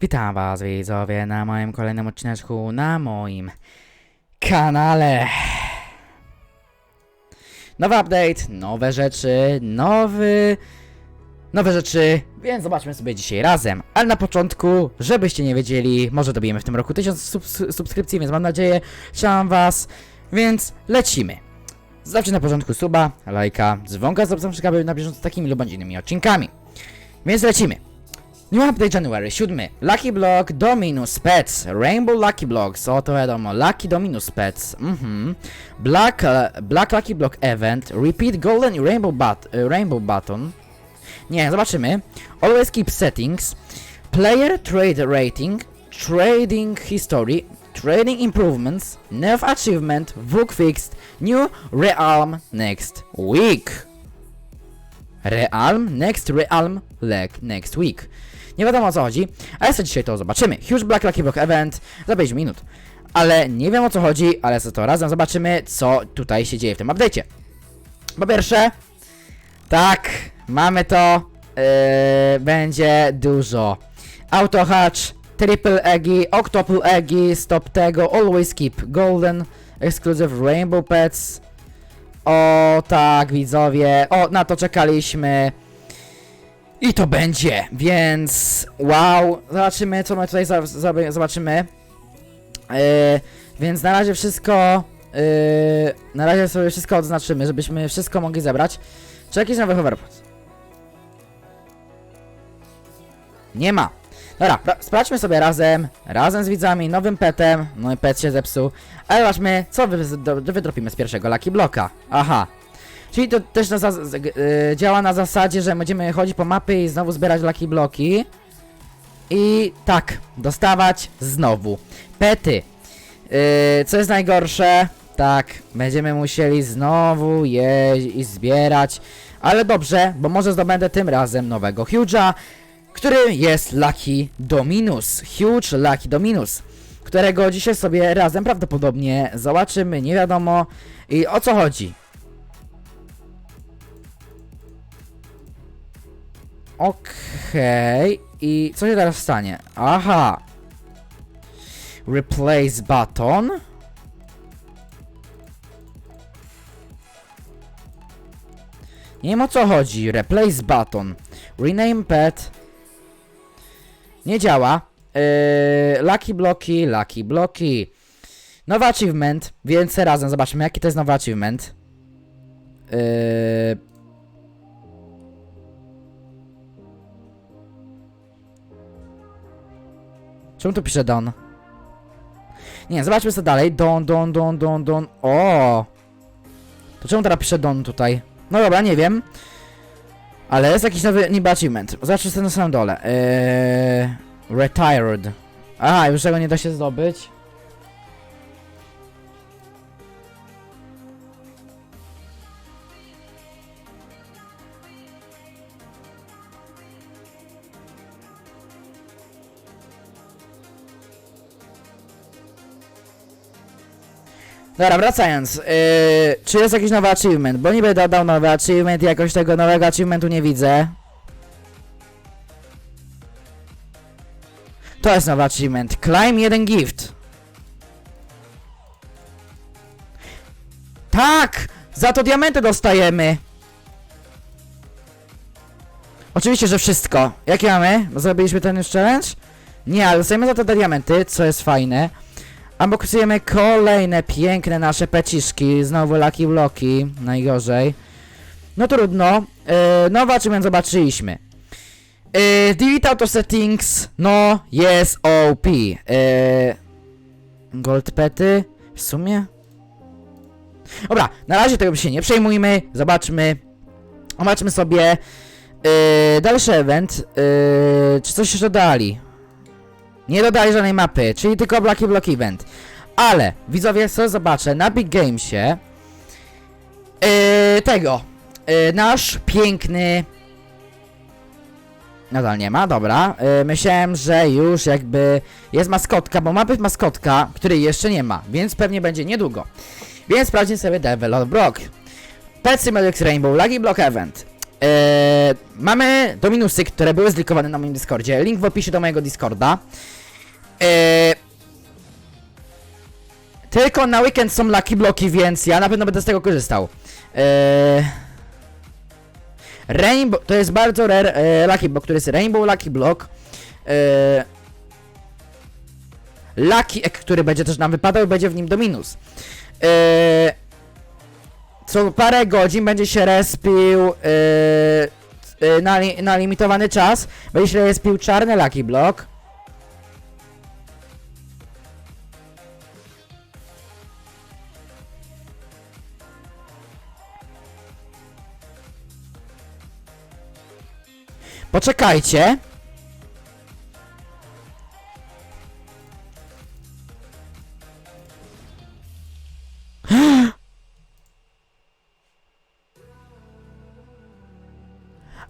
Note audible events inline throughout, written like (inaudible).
Witam was widzowie na moim kolejnym odcineczku na moim kanale. Nowy update, nowe rzeczy, nowy... Nowe rzeczy, więc zobaczmy sobie dzisiaj razem. Ale na początku, żebyście nie wiedzieli, może dobijemy w tym roku 1000 subs subskrypcji, więc mam nadzieję, trzymam was, więc lecimy. Zawsze na początku suba, lajka, dzwonka, subskrypcja, aby na bieżąco z takimi lub innymi odcinkami. Więc lecimy. New Update January 7. Lucky Block Dominus Pets. Rainbow Lucky Blocks. O to wiadomo. Lucky Dominus Pets. Mhm. Black, uh, Black Lucky Block Event. Repeat Golden Rainbow, bat, uh, Rainbow Button. Nie, zobaczymy. Always keep settings. Player Trade Rating. Trading History. Trading Improvements. Nerf Achievement. Book Fixed. New Realm Next Week. Realm, next Realm, leg, next week. Nie wiadomo o co chodzi, ale sobie dzisiaj to zobaczymy. Huge Black Lucky Block Event za 5 minut. Ale nie wiem o co chodzi, ale za to razem zobaczymy, co tutaj się dzieje w tym update'cie. Po pierwsze, tak, mamy to, yy, będzie dużo. Auto Hatch, Triple Eggy, Octuple Eggy, Stop tego, Always Keep Golden, Exclusive Rainbow Pets, o tak, widzowie, o na to czekaliśmy. I to będzie, więc wow, zobaczymy co my tutaj za, za, zobaczymy. Yy, więc na razie wszystko, yy, na razie sobie wszystko odznaczymy, żebyśmy wszystko mogli zebrać. Czy jakiś nowy hoverboard? Nie ma. Dobra, pra- sprawdźmy sobie razem, razem z widzami, nowym petem, no i pet się zepsuł, ale zobaczmy, co wy, do, wydropimy z pierwszego Lucky Bloka. Aha. Czyli to też na y, działa na zasadzie, że będziemy chodzić po mapy i znowu zbierać Lucky Bloki. I tak, dostawać znowu. Pety. Yy, co jest najgorsze? Tak, będziemy musieli znowu je i zbierać. Ale dobrze, bo może zdobędę tym razem nowego Huge'a, który jest Lucky Dominus. Huge Lucky Dominus. Którego dzisiaj sobie razem prawdopodobnie zobaczymy, nie wiadomo. I o co chodzi? Okej, i co się teraz stanie? Aha. Replace button. Nie wiem o co chodzi. Replace button. Rename pet. Nie działa. Yy, lucky bloki, lucky bloki. Nowy achievement, więc razem zobaczmy jaki to jest nowy achievement. Yy, Czemu tu pisze Don? Nie, zobaczmy co dalej. Don, Don, Don, Don, Don. O! To czemu teraz pisze Don tutaj? No dobra, nie wiem. Ale jest jakiś nowy niby achievement. Zobaczmy sobie na samym dole. Eee, retired. Aha, już tego nie da się zdobyć. Dobra, wracając. Yy, czy jest jakiś nowy achievement? Bo niby dodał nowy achievement i jakoś tego nowego achievementu nie widzę. To jest nowy achievement. Climb jeden gift. Tak! Za to diamenty dostajemy! Oczywiście, że wszystko. Jakie mamy? Zrobiliśmy ten już challenge? Nie, ale dostajemy za to te diamenty, co jest fajne. Unboxujemy kolejne piękne nasze peciszki, znowu Lucky Bloki, najgorzej. No trudno, yy, nowa achievement zobaczyliśmy. Yy, delete auto settings, no, jest OP. Yy, gold pety, w sumie? Dobra, na razie tego się nie przejmujmy, zobaczmy. Zobaczmy sobie yy, dalszy event, yy, czy coś jeszcze dali. Nie dodali żadnej mapy, czyli tylko Blacky Block Event. Ale, widzowie, co zobaczę na Big Gamesie yy, tego, yy, nasz piękny Nadal nie ma, dobra. Yy, myślałem, że już jakby jest maskotka, bo ma być maskotka, której jeszcze nie ma, więc pewnie będzie niedługo. Więc sprawdźmy sobie Develop Block. Pet Simulix Rainbow Lucky Block Event. Eee, mamy dominusy, które były zlikowane na moim Discordzie. Link w opisie do mojego Discorda. Eee, tylko na weekend są Lucky Bloki, więc ja na pewno będę z tego korzystał. Eee, Rainbow, to jest bardzo rare e, Lucky Block, który jest Rainbow Lucky Block. E, Lucky Egg, który będzie też nam wypadał, będzie w nim Dominus. E, co parę godzin będzie się respił e, e, na, li, na limitowany czas. Będzie się respił czarny Lucky Block. Poczekajcie.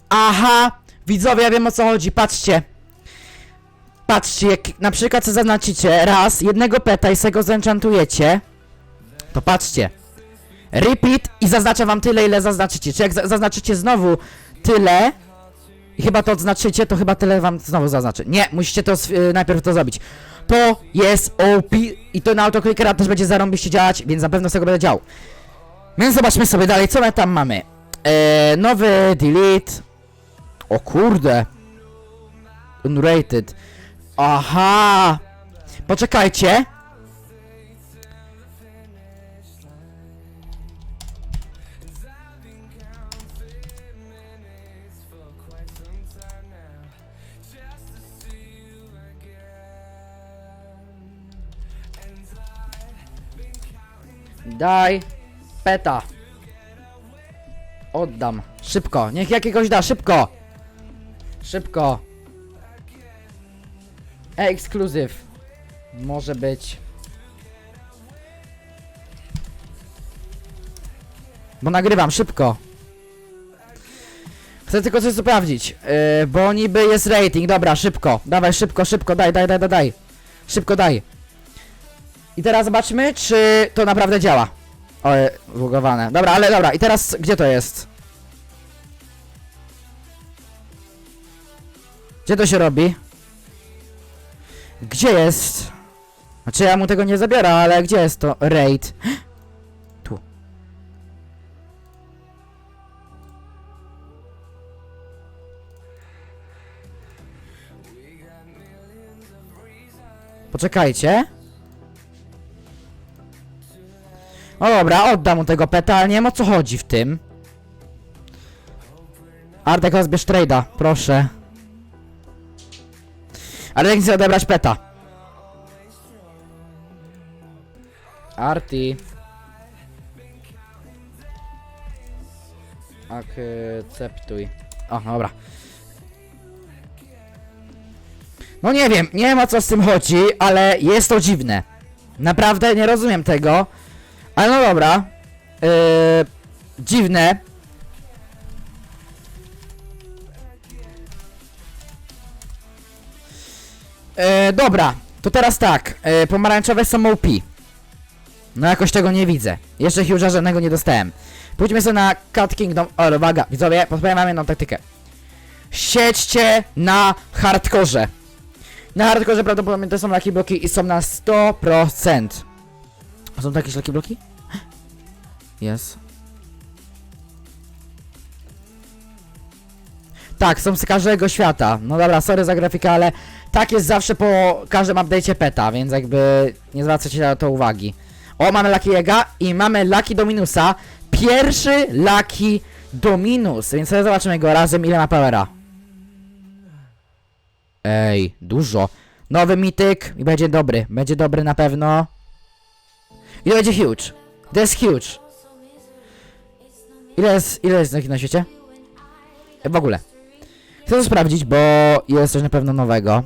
Aha! Widzowie, ja wiem o co chodzi, patrzcie. Patrzcie, jak na przykład co zaznaczycie raz, jednego peta i se go zenchantujecie, to patrzcie. Repeat i zaznacza wam tyle, ile zaznaczycie. Czy jak za zaznaczycie znowu tyle, i chyba to odznaczycie, to chyba tyle wam znowu zaznaczy. Nie, musicie to s- y, najpierw to zrobić. To jest OP i to na autoklikera też będzie zarąbiście działać, więc na pewno z tego będę działał. Więc zobaczmy sobie dalej, co my tam mamy. Eee, nowy delete. O kurde. Unrated. Aha. Poczekajcie. Daj peta. Oddam. Szybko. Niech jakiegoś da. Szybko. Szybko. Ekskluzyw. Może być. Bo nagrywam, szybko. Chcę tylko coś sprawdzić. Yy, bo niby jest rating. Dobra, szybko. Dawaj, szybko, szybko. Daj, daj, daj, daj, daj. Szybko daj. I teraz zobaczmy, czy to naprawdę działa. O, zbugowane. Dobra, ale dobra. I teraz gdzie to jest? Gdzie to się robi? Gdzie jest? Znaczy ja mu tego nie zabiorę, ale gdzie jest to raid? (gasps) Tu. Poczekajcie. No dobra, oddam mu tego peta, ale nie wiem o co chodzi w tym. Artek, rozbierz trade'a, proszę. Ale jak chcę odebrać peta. Arti. Akceptuj. O, dobra. No nie wiem, nie wiem o co z tym chodzi, ale jest to dziwne. Naprawdę nie rozumiem tego. Ale no dobra. Yy, dziwne. E, dobra, to teraz tak. E, pomarańczowe są OP. No jakoś tego nie widzę. Jeszcze Huge'a żadnego nie dostałem. Pójdźmy sobie na Cat Kingdom. O, uwaga, widzowie, podpowiem wam jedną taktykę. Siedźcie na hardkorze. Na hardkorze prawdopodobnie to są lucky bloki i są na 100%. A są to jakieś bloki? Jest. Tak, są z każdego świata. No dobra, sorry za grafikę, ale tak jest zawsze po każdym update'cie peta, więc jakby nie zwracajcie na to uwagi. O, mamy Lucky Ega i mamy Lucky Dominusa. Pierwszy Lucky Dominus, więc sobie zobaczymy go razem, ile ma powera. Ej, dużo. Nowy mityk i będzie dobry. Będzie dobry na pewno. I to będzie huge. To jest huge. Ile jest, ile jest na świecie? W ogóle. Chcę to sprawdzić, bo jest coś na pewno nowego.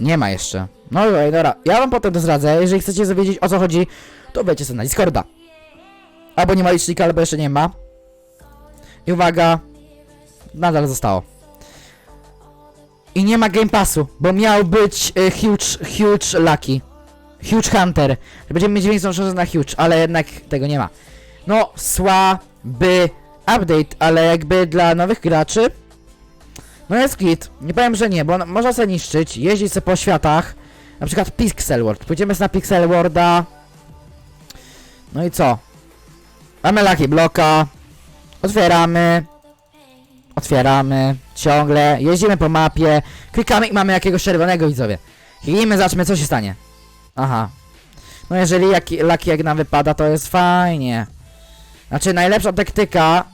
Nie ma jeszcze. No dobra, dobra. Ja wam potem to zdradzę. Jeżeli chcecie dowiedzieć o co chodzi, to wejdźcie sobie na Discorda. Albo nie ma licznika, albo jeszcze nie ma. I uwaga. Nadal zostało. I nie ma Game Passu, bo miał być y, huge, huge lucky. Huge Hunter. Będziemy mieć większą szansę na Huge, ale jednak tego nie ma. No, słaby update, ale jakby dla nowych graczy no jest git. Nie powiem, że nie, bo on- można sobie niszczyć, jeździć sobie po światach. Na przykład Pixel World. Pójdziemy na Pixel Worlda. No i co? Mamy Lucky Bloka. Otwieramy. Otwieramy. Ciągle. Jeździmy po mapie. Klikamy i mamy jakiegoś czerwonego widzowie. Kliknijmy, zobaczmy co się stanie. Aha. No jeżeli jaki, Lucky jak nam wypada, to jest fajnie. Znaczy najlepsza taktyka,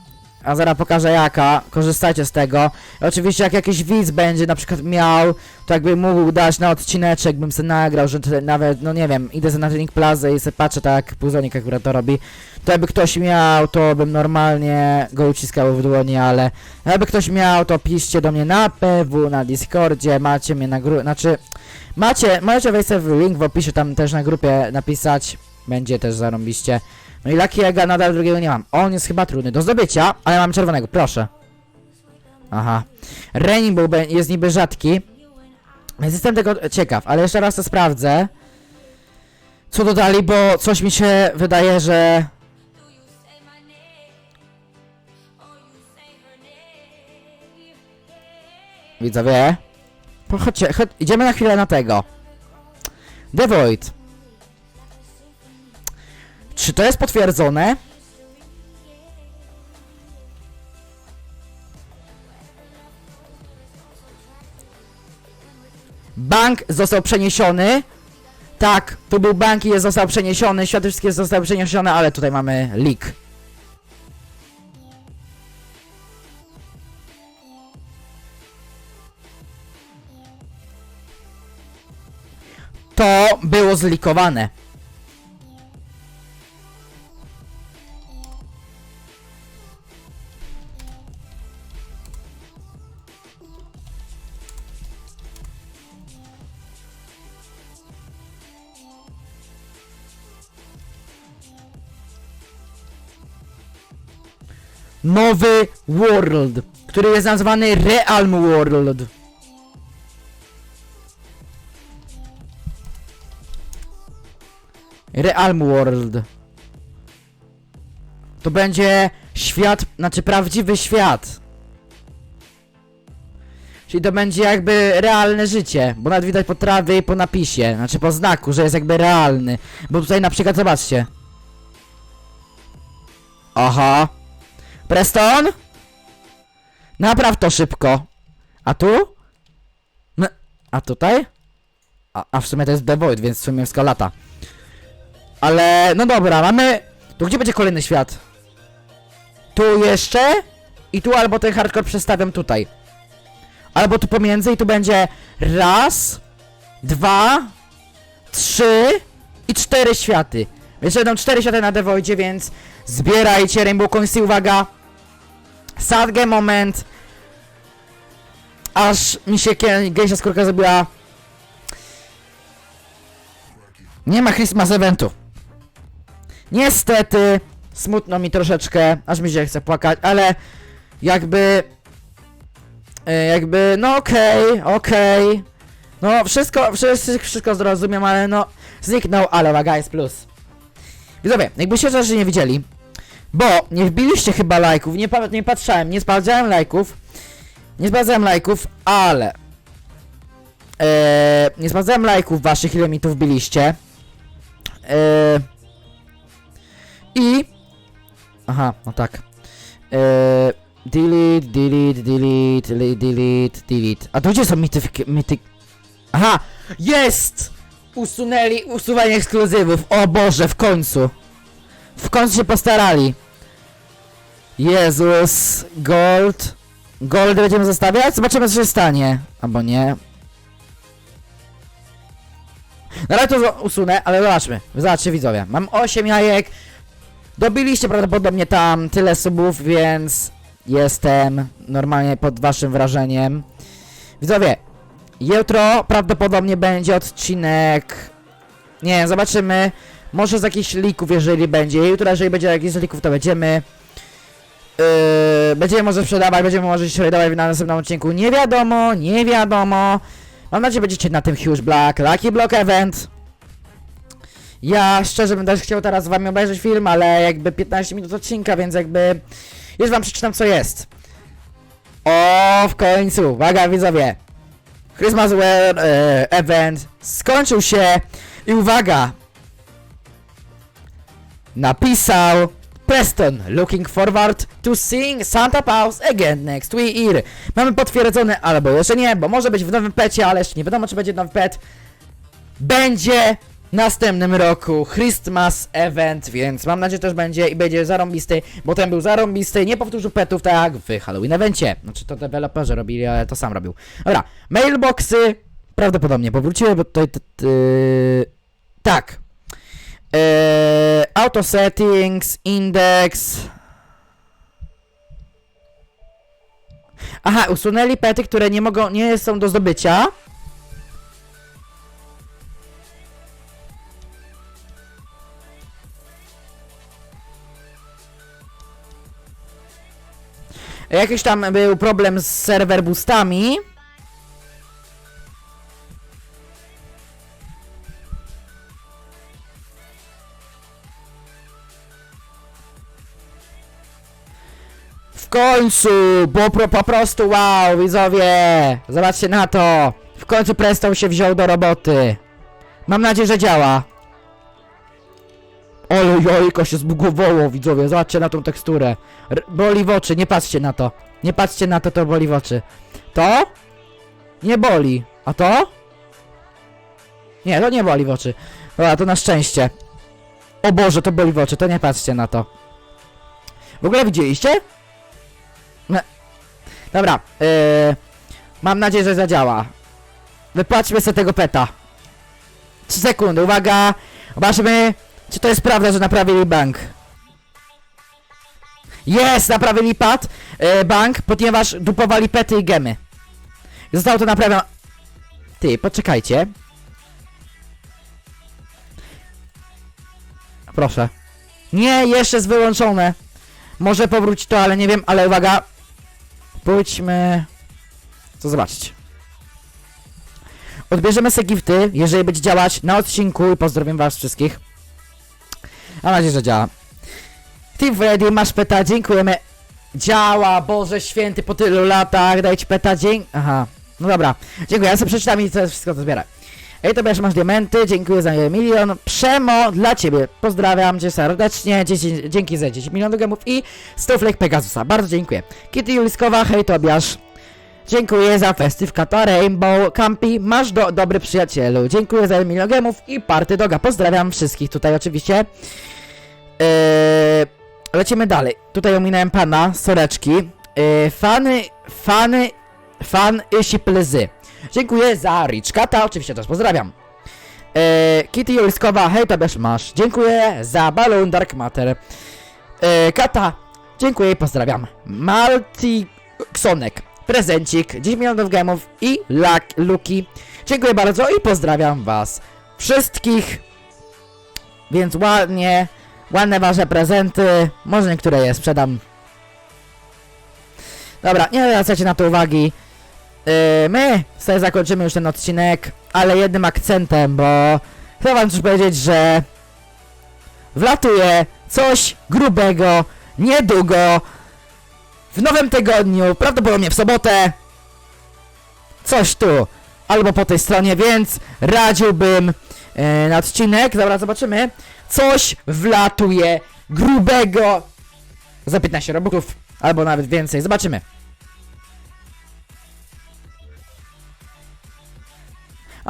a zaraz pokażę jaka, korzystajcie z tego. I oczywiście jak jakiś widz będzie na przykład miał, to jakby mógł dać na odcineczek, bym se nagrał, że nawet, no nie wiem, idę sobie na trening plazę i se patrzę tak Puzonik akurat to robi. To jakby ktoś miał, to bym normalnie go uciskał w dłoni, ale jakby ktoś miał, to piszcie do mnie na PW, na Discordzie, macie mnie na grupie, znaczy macie, możecie wejść sobie w link w opisie, tam też na grupie napisać, będzie też zarąbiście. No i Lucky Ega nadal drugiego nie mam. On jest chyba trudny do zdobycia, ale mam czerwonego, proszę. Aha. Rainbow jest niby rzadki. Więc jestem tego ciekaw, ale jeszcze raz to sprawdzę. Co dodali, bo coś mi się wydaje, że... Widzowie. Chodźcie, chodź, idziemy na chwilę na tego. The Void. Czy to jest potwierdzone? Bank został przeniesiony. Tak, tu był bank i jest został przeniesiony. Światy wszystkie zostały przeniesione, ale tutaj mamy leak. To było zlikowane. Nowy World, który jest nazwany Realm World. Realm World. To będzie świat, znaczy prawdziwy świat. Czyli to będzie jakby realne życie, bo nawet widać po trawie i po napisie, znaczy po znaku, że jest jakby realny. Bo tutaj na przykład zobaczcie. Aha. Preston? Napraw to szybko. A tu? No, a tutaj? A, a w sumie to jest The Void, więc w sumie wszystko lata. Ale, no dobra, mamy... To gdzie będzie kolejny świat? Tu jeszcze? I tu albo ten hardcore przestawiam tutaj. Albo tu pomiędzy i tu będzie raz, dwa, trzy i cztery światy. Więc będą cztery światy na Devoidzie, więc zbierajcie Rainbow Coins i uwaga. Sadge moment. Aż mi się gęsia skórka zrobiła. Nie ma Christmas eventu. Niestety, smutno mi troszeczkę, aż mi się chce płakać, ale jakby... e, Jakby, no okej, okej. No wszystko, wszystko, wszystko zrozumiem, ale no zniknął, ale uwaga, jest plus. Widzowie, jakbyście też nie widzieli, bo nie wbiliście chyba lajków, nie, nie patrzałem, nie sprawdzałem lajków, nie sprawdzałem lajków, ale... E, nie sprawdzałem lajków waszych, ile mi tu wbiliście. E, I... Aha, no tak. E, delete, delete, delete, delete, delete. A tu gdzie są mityfiki... Mity... Aha! Jest! Usunęli usuwanie ekskluzywów. O Boże, w końcu. W końcu się postarali. Jezus, gold. Gold będziemy zostawiać? Zobaczymy co się stanie. Albo nie. No ale to usunę, ale zobaczmy. Zobaczcie widzowie. Mam 8 jajek. Dobiliście prawdopodobnie tam tyle subów, więc jestem normalnie pod waszym wrażeniem. Widzowie, jutro prawdopodobnie będzie odcinek. Nie zobaczymy. Może z jakichś lików, jeżeli będzie. Jutro, jeżeli będzie jakichś lików, to będziemy. Yy, będziemy może sprzedawać, będziemy może sprzedawać na następnym odcinku. Nie wiadomo, nie wiadomo. Mam nadzieję, będziecie na tym Huge Black, Lucky Block Event. Ja szczerze bym też chciał teraz z wami obejrzeć film, ale jakby 15 minut odcinka, więc jakby już wam przeczytam co jest. O, w końcu, uwaga widzowie. Christmas Wear e, Event skończył się i uwaga. Napisał Preston, looking forward to seeing Santa Claus again next year. Mamy potwierdzone, albo jeszcze nie, bo może być w nowym pecie, ale jeszcze nie wiadomo czy będzie nowy pet. Będzie w następnym roku Christmas Event, więc mam nadzieję, że też będzie i będzie zarąbisty, bo ten był zarąbisty, nie powtórzył petów tak w Halloween Evencie. Znaczy to deweloperzy robili, ale to sam robił. Dobra, mailboxy prawdopodobnie powróciły, bo tutaj... tak. Eee, auto settings, index... Aha, usunęli pety, które nie mogą, nie są do zdobycia. Jakiś tam był problem z serwer boostami. W końcu, bo pro, po prostu wow, widzowie, zobaczcie na to. W końcu Preston się wziął do roboty. Mam nadzieję, że działa. Oj, jojko się zbugowało, widzowie, zobaczcie na tą teksturę. R boli w oczy, nie patrzcie na to. Nie patrzcie na to, to boli w oczy. To? Nie boli. A to? Nie, to nie boli w oczy. Dobra, to na szczęście. O Boże, to boli w oczy, to nie patrzcie na to. W ogóle widzieliście? Ne. Dobra, yy, mam nadzieję, że zadziała. Wypłaćmy sobie tego peta. 3 sekundy, uwaga! Zobaczmy, czy to jest prawda, że naprawili bank. Jest! Naprawili pad, e, bank, ponieważ dupowali pety i gemy. Zostało to naprawione... Ty, poczekajcie. Proszę. Nie, jeszcze jest wyłączone. Może powrócić to, ale nie wiem, ale uwaga. Pójdźmy... Co zobaczyć. Odbierzemy sobie gifty, jeżeli będzie działać na odcinku i pozdrowiam was wszystkich. Mam nadzieję, że działa. Team Freddy, masz peta, dziękujemy. Działa, Boże Święty, po tylu latach, daj ci peta, dzięk... Aha, no dobra. Dziękuję, ja sobie przeczytam i to wszystko to zbierę. Ej, to masz diamenty, dziękuję za milion. Przemo dla ciebie, pozdrawiam cię serdecznie, 10, dzięki za 10 milionów gemów i Stoflek Pegasusa, bardzo dziękuję. Kitty Juliskowa, hej Tobiasz. Dziękuję za festiw Kata Rainbow Campi, masz do, dobry przyjacielu. Dziękuję za milion gemów i party doga. Pozdrawiam wszystkich tutaj oczywiście. Eee, lecimy dalej. Tutaj ominąłem pana, soreczki. Eee, fany, fany, fan Isi Plezy. Dziękuję za Rich Kata, oczywiście też pozdrawiam. Eee, Kitty Juliskowa, hej Tobiasz masz. Dziękuję za Balloon Dark Matter. Eee, Kata, dziękuję i pozdrawiam. Malti Ksonek, prezencik, 10 milionów gemów i lak, Luki. Dziękuję bardzo i pozdrawiam was wszystkich. Więc ładnie, ładne wasze prezenty. Może niektóre je sprzedam. Dobra, nie zwracajcie na to uwagi. Yy, my sobie zakończymy już ten odcinek, ale jednym akcentem, bo chcę wam coś powiedzieć, że wlatuje coś grubego, niedługo, w nowym tygodniu, prawdopodobnie w sobotę, coś tu, albo po tej stronie, więc radziłbym e, na odcinek, dobra, zobaczymy, coś wlatuje grubego za 15 robuchów, albo nawet więcej, zobaczymy.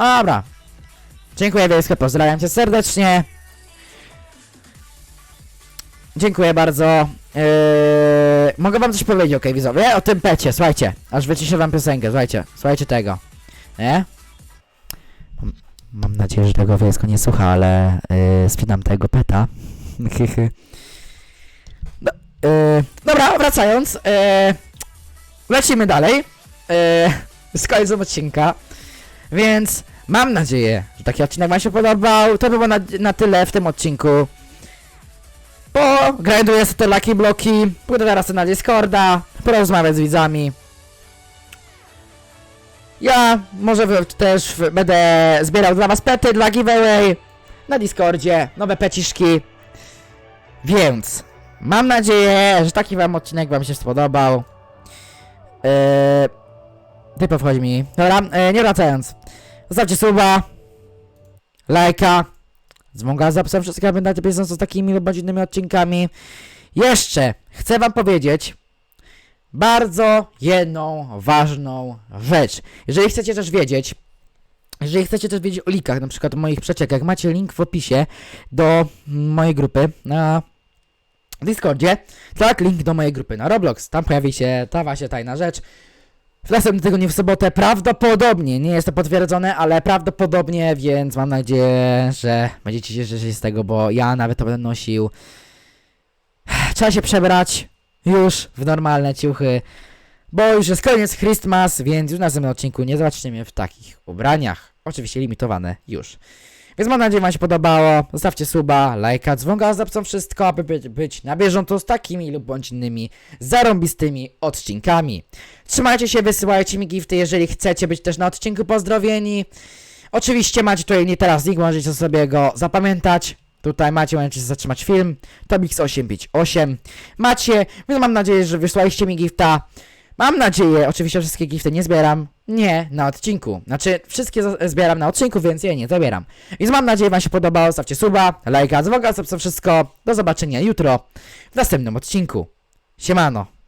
Dobra. Dziękuję wielkie, pozdrawiam cię serdecznie. Dziękuję bardzo. Yy, mogę wam coś powiedzieć, okej, widzowie? O tym pecie, słuchajcie. Aż wyciszę wam piosenkę, słuchajcie. Słuchajcie tego. Nie? Mam, mam nadzieję, że tego wiesko nie słucha, ale yy, spinam tego peta. (laughs) no, yy, dobra, wracając. Yy, lecimy dalej. Yy, z końcem odcinka. Więc mam nadzieję, że taki odcinek wam się podobał. To było na, na tyle w tym odcinku. Bo grinduję sobie te lucky bloki, pójdę teraz na Discorda, porozmawiać z widzami. Ja może też będę zbierał dla was pety, dla giveaway. na Discordzie, nowe peciszki. Więc mam nadzieję, że taki wam odcinek wam się spodobał. Eee, typo wchodzi mi. Dobra, e, nie wracając. Zostawcie suba, lajka, dzwonka z zapisem wszystkiego, pamiętajcie, bieżąco z takimi lub bardziej innymi odcinkami. Jeszcze chcę wam powiedzieć bardzo jedną ważną rzecz. Jeżeli chcecie też wiedzieć, jeżeli chcecie też wiedzieć o likach, na przykład o moich przeciekach, macie link w opisie do mojej grupy na Discordzie, tak, link do mojej grupy na Roblox. Tam pojawi się ta właśnie tajna rzecz. W następnym tygodniu w sobotę prawdopodobnie, nie jest to potwierdzone, ale prawdopodobnie, więc mam nadzieję, że będziecie się cieszyć z tego, bo ja nawet to będę nosił. (sighs) Trzeba się przebrać już w normalne ciuchy, bo już jest koniec Christmas, więc już na następnym odcinku nie zobaczycie mnie w takich ubraniach. Oczywiście limitowane już. Więc mam nadzieję, wam się podobało. Zostawcie suba, lajka, dzwonka, zapcą wszystko, aby być, być na bieżąco z takimi lub bądź innymi zarąbistymi odcinkami. Trzymajcie się, wysyłajcie mi gifty, jeżeli chcecie być też na odcinku pozdrowieni. Oczywiście macie tutaj nie teraz link, możecie sobie go zapamiętać. Tutaj macie, możecie zatrzymać film. Tobix858. Macie, więc mam nadzieję, że wysłaliście mi gifta. Mam nadzieję, oczywiście wszystkie gifty nie zbieram. Nie, na odcinku. Znaczy, wszystkie zbieram na odcinku, więc je nie zabieram. Więc mam nadzieję, wam się podobało. Stawcie suba, lajka, dzwonka, to wszystko. Do zobaczenia jutro w następnym odcinku. Siemano.